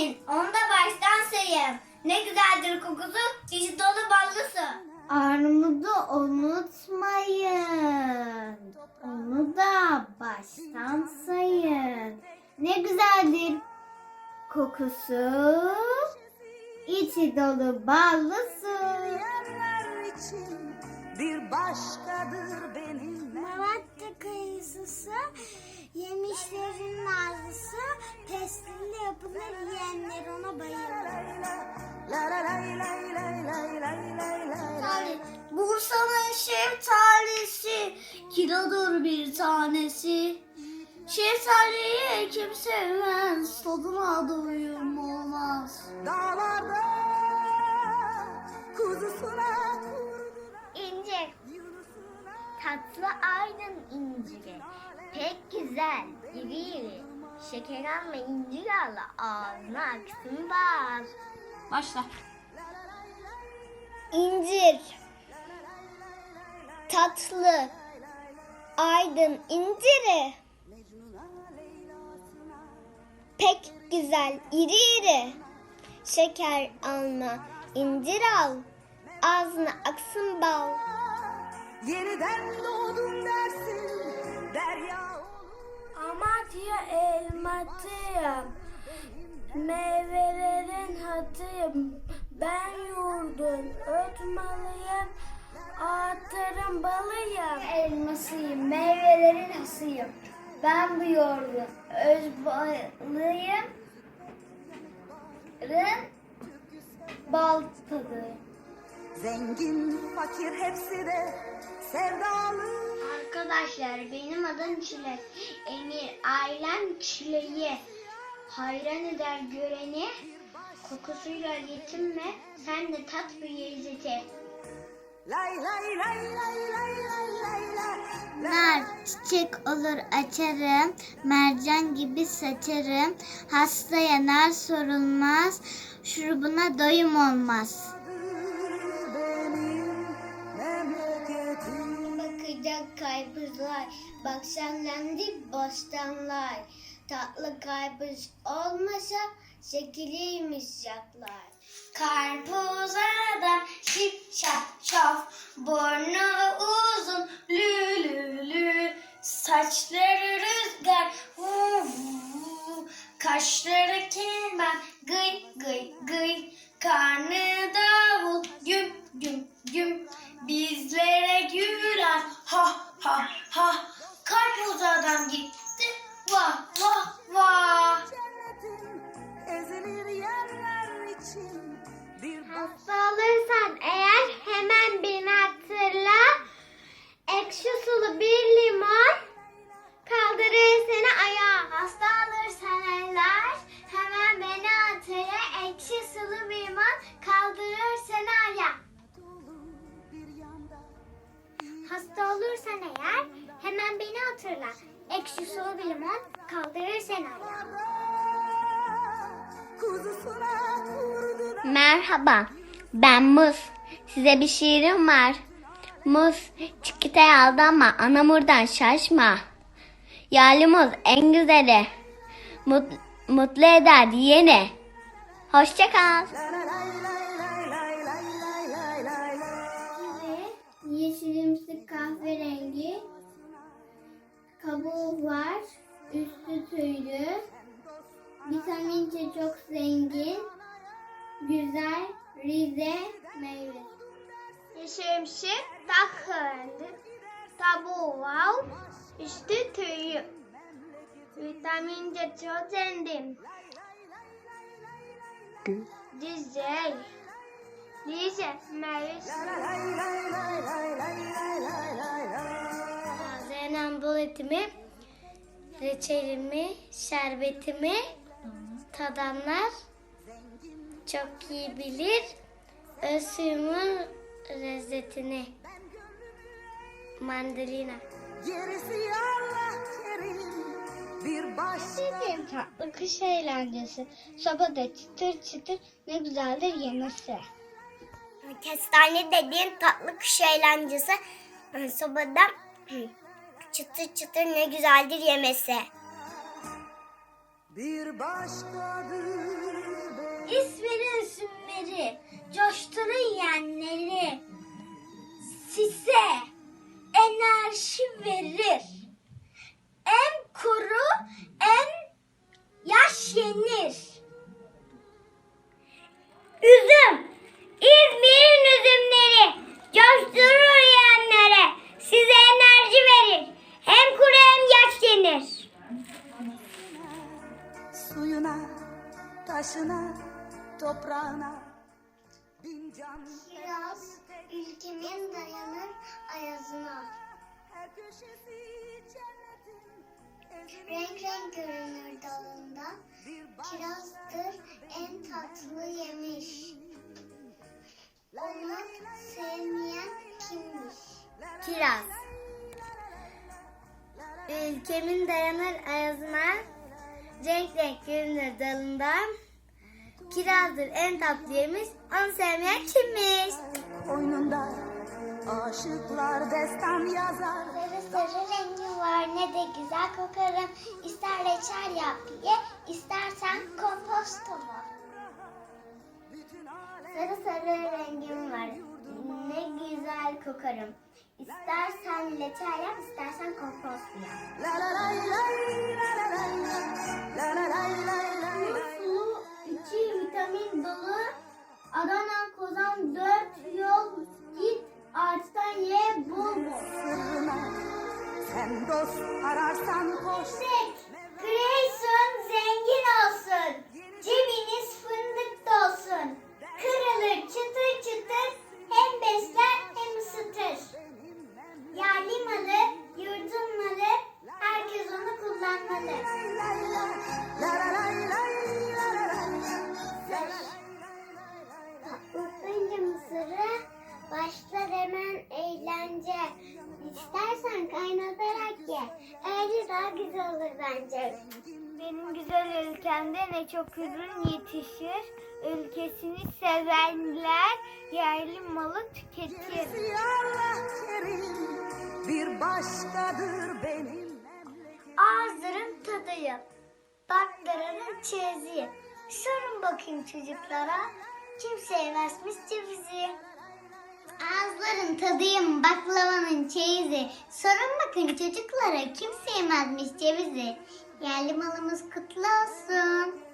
unutmayın. Onu da baştan sayın. Ne güzeldir kokusu, içi dolu ballı su. Armudu unutmayın. Onu da baştan sayın. Ne güzeldir kokusu. içi dolu ballı su. Yerler için bir başkadır benim Kayısısı, yemişlerin nazlısı, testiyle yapılır yiyenler ona bayılır. Tane. Bursa'nın şeftalisi, kilodur bir tanesi. Şeftaliyi kim sevmez, tadına doyum olmaz. Dağlarda tatlı aydın inciri, pek güzel, iri iri. Şeker alma incir al, ağzına aksın bal. Başla. İncir, tatlı, aydın inciri. Pek güzel, iri iri. Şeker alma, incir al. Ağzına aksın bal. Yeniden doğdum dersin derya olur Amatya elmatıyım. Meyvelerin hatıyım. Ben yurdun ötmalıyım. Ağıtların balıyım. Elmasıyım, meyvelerin hasıyım. Ben bu yoğurdun öz balıyım. Rın bal tadıyım. Zengin fakir hepsi de sevdalı Arkadaşlar benim adım Çilek. Emir ailem çileği. Hayran eder göreni. Kokusuyla yetinme. Sen de tat bu lezzeti. Lay lay lay lay lay lay lay lay Nar çiçek olur açarım, mercan gibi saçarım. Hastaya nar sorulmaz, şurubuna doyum olmaz. Bakacak kaybızlar, bak senden bostanlar. Tatlı kaybız olmasa şekiliymiş yaklar. Karpuz adam şip şap şaf Burnu uzun lü lü lü Saçları rüzgar hu hu Kaşları Hasta olursan eğer hemen beni hatırla. Ekşi sulu bir limon kaldırır seni ayağa. Hasta olursan eğer hemen beni hatırla. Ekşi sulu bir limon kaldırır seni ayağa. Hasta olursan eğer hemen beni hatırla. Ekşi sulu bir limon kaldırır seni ayağa. Merhaba, ben Muz. Size bir şiirim var. Muz, çikitaya aldanma, anamurdan şaşma. Yağlı muz en güzeli. Mut, mutlu eder yeni. Hoşça kal. Yeşilimsi kahverengi. Kabuğu var, üstü tüylü. Vitamince çok zengin. Güzel Rize meyve. Kahverengi. Kabuğu var, üstü tüylü. Vitamince çok zengin. Güzel. Rize meyvesi. Zeynep buletimi, reçelimi, şerbetimi tadanlar çok iyi bilir. Öz suyumun lezzetini. Mandalina. Gerisi Allah kerim bir baş Dediğim tatlı kış eğlencesi. Sobada çıtır çıtır ne güzeldir yemesi. Kestane dediğim tatlı kış eğlencesi. Sobada çıtır çıtır ne güzeldir yemesi. bir başkadır İzmir'in toprağına bin can Kiraz ülkemin dayanır ayazına. her köşesi cennetin Renk renk görünür dalında. Kirazdır en tatlı yemiş. Onu sevmeyen kimmiş? Kiraz. Ülkemin dayanır ayazına. Renk renk görünür dalından. Kirazdır en tatlı yemiş. Onu sevmeyen kimmiş? Koynunda aşıklar destan yazar Sarı sarı rengi var ne de güzel kokarım. İster reçel yap ye, istersen kompostomu. Sarı sarı rengim var ne güzel kokarım. İstersen reçel yap, istersen kompost yap. La la la la lay la la lay lay lay lay Sulu, içi vitamin dolu. Adana, Kozan, dört yol git, ağaçtan ye bol bol. sen dost ararsan koş Grayson zengin olsun. Cebiniz Öyle daha güzel olur bence. Benim güzel ülkemde ne çok ürün yetişir. Ülkesini sevenler yerli malı tüketir. Ya Allah kerim bir başkadır benim memleketim. Ağızların tadıyım. Baklarının çeyiziyim. Sorun bakayım çocuklara. Kim sevmezmiş cevizi? Ağızların tadıyım baklavanın çeyizi. Sorun bakın çocuklara kim sevmezmiş cevizi? Yerli malımız kutlu olsun.